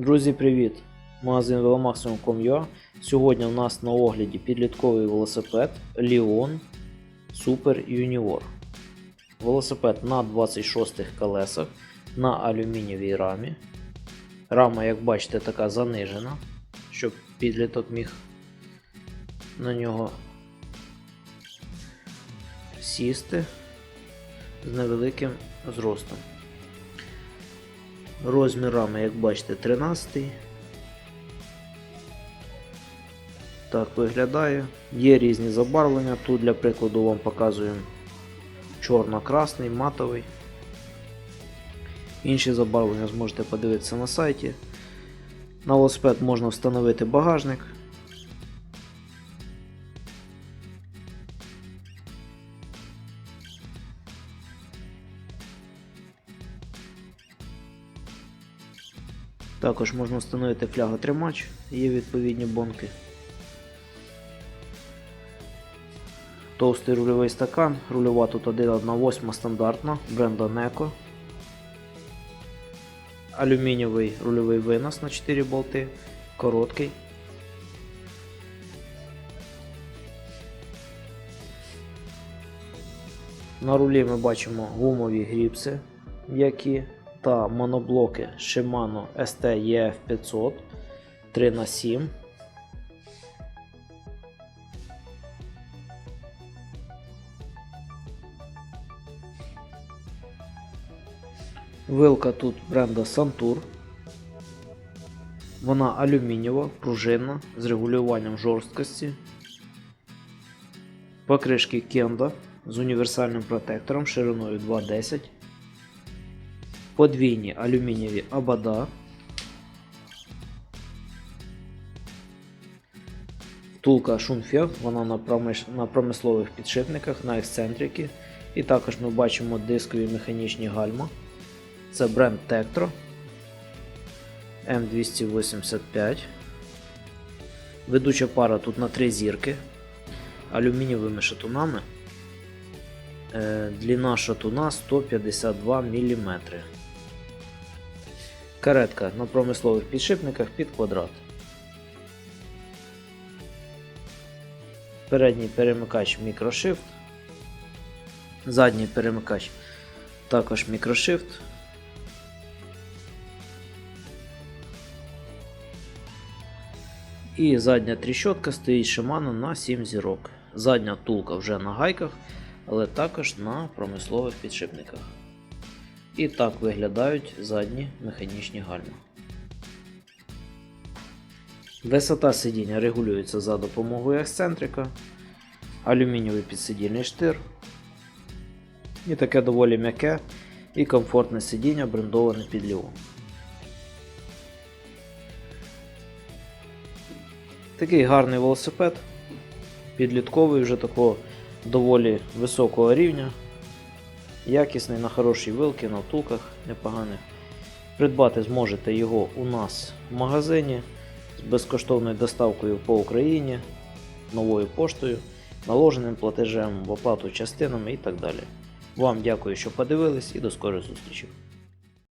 Друзі, привіт! Магазин Velomaximum.com.ua Сьогодні у нас на огляді підлітковий велосипед Leon Super Junior. Велосипед на 26 колесах на алюмінієвій рамі. Рама, як бачите, така занижена, щоб підліток міг на нього сісти з невеликим зростом. Розмір рами, як бачите, 13. Так виглядає. Є різні забарвлення. Тут для прикладу вам показуємо чорно-красний, матовий. Інші забарвлення зможете подивитися на сайті. На велосипед можна встановити багажник. Також можна встановити фляготримач, є відповідні бонки. Товстий рульовий стакан, рульова тут 1,8 стандартна, бренда Neco. Алюмінієвий рульовий винос на 4 болти, короткий. На рулі ми бачимо гумові гріпси, м'які та моноблоки Shimano ST EF500 3х7. Вилка тут бренда Santur. Вона алюмінієва, пружинна з регулюванням жорсткості. Покришки Kenda з універсальним протектором шириною 2,10 подвійні алюмінієві абада, втулка Шунфер, вона на, промислових підшипниках, на ексцентрики. І також ми бачимо дискові механічні гальма. Це бренд Tektro M285. Ведуча пара тут на три зірки алюмінієвими шатунами. Е, Длина шатуна 152 мм. Каретка на промислових підшипниках під квадрат. Передній перемикач мікрошифт. Задній перемикач також мікрошифт. І задня тріщотка стоїть Shimano на 7 зірок. Задня тулка вже на гайках, але також на промислових підшипниках. І так виглядають задні механічні гальма. Висота сидіння регулюється за допомогою ексцентрика, алюмінієвий підсидільний штир. І таке доволі м'яке і комфортне сидіння брендоване під ліву. Такий гарний велосипед, підлітковий вже такого доволі високого рівня. Якісний на хорошій вилки, на втулках непоганих. Придбати зможете його у нас в магазині з безкоштовною доставкою по Україні, новою поштою, наложеним платежем в оплату частинами і так далі. Вам дякую, що подивились і до скорих зустрічі.